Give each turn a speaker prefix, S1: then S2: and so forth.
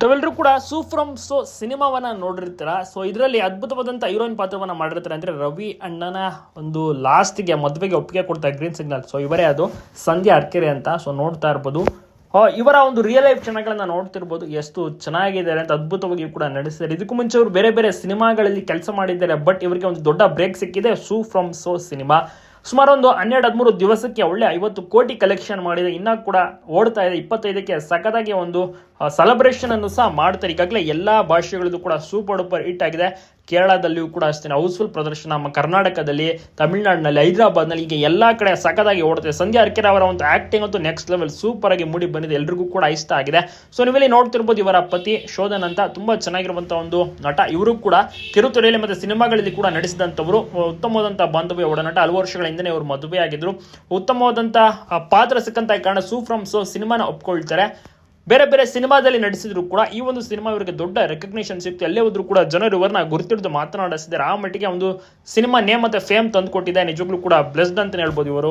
S1: ತಾವೆಲ್ಲರೂ ಕೂಡ ಸೂ from so ಸಿನಿಮಾವನ್ನ ನೋಡಿರ್ತೀರ? ಸೊ ಇದರಲ್ಲಿ ಅದ್ಭುತವಾದಂಥ ಹೀರೋಯಿನ್ ಪಾತ್ರವನ್ನು ಮಾಡಿರ್ತಾರೆ ಅಂದರೆ ರವಿ ಅಣ್ಣನ ಒಂದು ಲಾಸ್ಟಿಗೆ ಮದುವೆಗೆ ಒಪ್ಪಿಗೆ ಕೊಡ್ತಾರೆ ಗ್ರೀನ್ ಸಿಗ್ನಲ್ ಸೊ ಇವರೇ ಅದು ಸಂಧ್ಯಾ ಅರ್ಕೆರೆ ಅಂತ. ಸೊ ನೋಡ್ತಾ ಇರ್ಬೋದು. ಇವರ ಒಂದು ರಿಯಲ್ ಲೈಫ್ ಕ್ಷಣಗಳನ್ನು ನೋಡ್ತಿರ್ಬೋದು. ಎಷ್ಟು ಚೆನ್ನಾಗಿದ್ದಾರೆ ಅಂತ ಅದ್ಭುತವಾಗಿ ಕೂಡ ನಡೆಸಿದ್ದಾರೆ. ಇದಕ್ಕೂ ಮುಂಚೆ ಅವರು ಬೇರೆ ಬೇರೆ ಸಿನಿಮಾಗಳಲ್ಲಿ ಕೆಲಸ ಮಾಡಿದ್ದಾರೆ ಬಟ್ ಇವರಿಗೆ ಒಂದು ದೊಡ್ಡ ಬ್ರೇಕ್ ಸಿಕ್ಕಿದೆ. Su from So cinema. ಸುಮಾರು ಒಂದು ಹನ್ನೆರಡು ಹದಿಮೂರು ದಿವಸಕ್ಕೆ ಒಳ್ಳೆ ಐವತ್ತು ಕೋಟಿ ಕಲೆಕ್ಷನ್ ಮಾಡಿದೆ. ಇನ್ನ ಕೂಡ ಓಡ್ತಾ ಇದೆ. ಇಪ್ಪತ್ತೈದಕ್ಕೆ ಸಖತ್ತಾಗಿ ಒಂದು ಸೆಲೆಬ್ರೇಷನ್ ಅನ್ನು ಸಹ ಮಾಡ್ತಾರೆ. ಈಗಾಗಲೇ ಎಲ್ಲಾ ಭಾಷೆಗಳದ್ದು ಕೂಡ ಸೂಪರ್ ಡೂಪರ್ ಹಿಟ್ ಆಗಿದೆ. ಕೇರಳದಲ್ಲಿಯೂ ಕೂಡ ಅಷ್ಟೇ. ಹೌಸ್ಫುಲ್ ಪ್ರದರ್ಶನ ನಮ್ಮ ಕರ್ನಾಟಕದಲ್ಲಿ, ತಮಿಳುನಾಡಿನಲ್ಲಿ, ಹೈದರಾಬಾದ್ನಲ್ಲಿ ಈಗ ಎಲ್ಲ ಕಡೆ ಸಖತ್ತಾಗಿ ಓಡುತ್ತೆ. ಸಂಧ್ಯಾ ಅರ್ಕೆರೆ ಅವರ ಒಂದು ಆಕ್ಟಿಂಗ್ ಅಂತೂ ನೆಕ್ಸ್ಟ್ ಲೆವೆಲ್ ಸೂಪರ್ ಆಗಿ ಮೂಡಿ ಬಂದಿದೆ. ಎಲ್ರಿಗೂ ಕೂಡ ಇಷ್ಟ ಆಗಿದೆ. ಸೊ ನೀವೆಲ್ಲಿ ನೋಡ್ತಿರ್ಬೋದು ಇವರ ಪತಿ ಶೋಧನ್ ಅಂತ. ತುಂಬಾ ಚೆನ್ನಾಗಿರುವಂಥ ಒಂದು ನಟ. ಇವರು ಕೂಡ ಕಿರುತೆರೆಯಲ್ಲಿ ಮತ್ತೆ ಸಿನಿಮಾಗಳಲ್ಲಿ ಕೂಡ ನಡೆಸಿದಂಥವರು ಉತ್ತಮವಾದಂಥ ಬಾಂಧವ್ಯ ಒಡನಾಟ ಹಲವು ವರ್ಷಗಳ ಹಿಂದೆ ಅವರು ಮದುವೆ ಆಗಿದ್ರು ಉತ್ತಮವಾದಂಥ ಪಾತ್ರ ಸಿಕ್ಕಂತ ಕಾರಣ ಸೂ ಫ್ರಮ್ ಸೋ ಸಿನಿಮಾನ ಒಪ್ಕೊಳ್ತಾರೆ. ಬೇರೆ ಬೇರೆ ಸಿನಿಮಾದಲ್ಲಿ ನಡೆಸಿದ್ರು ಕೂಡ ಈ ಒಂದು ಸಿನಿಮಾ ಇವರಿಗೆ ದೊಡ್ಡ ರೆಕಗ್ನಿಷನ್ ಸಿಕ್ತು. ಎಲ್ಲೇ ಹೋದ್ರು ಕೂಡ ಜನರು ಇವರನ್ನ ಗುರುತಿಡಿದು ಮಾತನಾಡಿಸಿದ್ದಾರೆ ಆ ಮಟ್ಟಿಗೆ ಒಂದು ಸಿನಿಮಾ ನೇಮ್ ಮತ್ತೆ ಫೇಮ್ ತಂದು ಕೊಟ್ಟಿದೆ ನಿಜವಾಗ್ಲೂ ಕೂಡ ಬ್ಲೆಸ್ಡ್ ಅಂತಲೇ ಹೇಳ್ಬೋದು ಇವರು.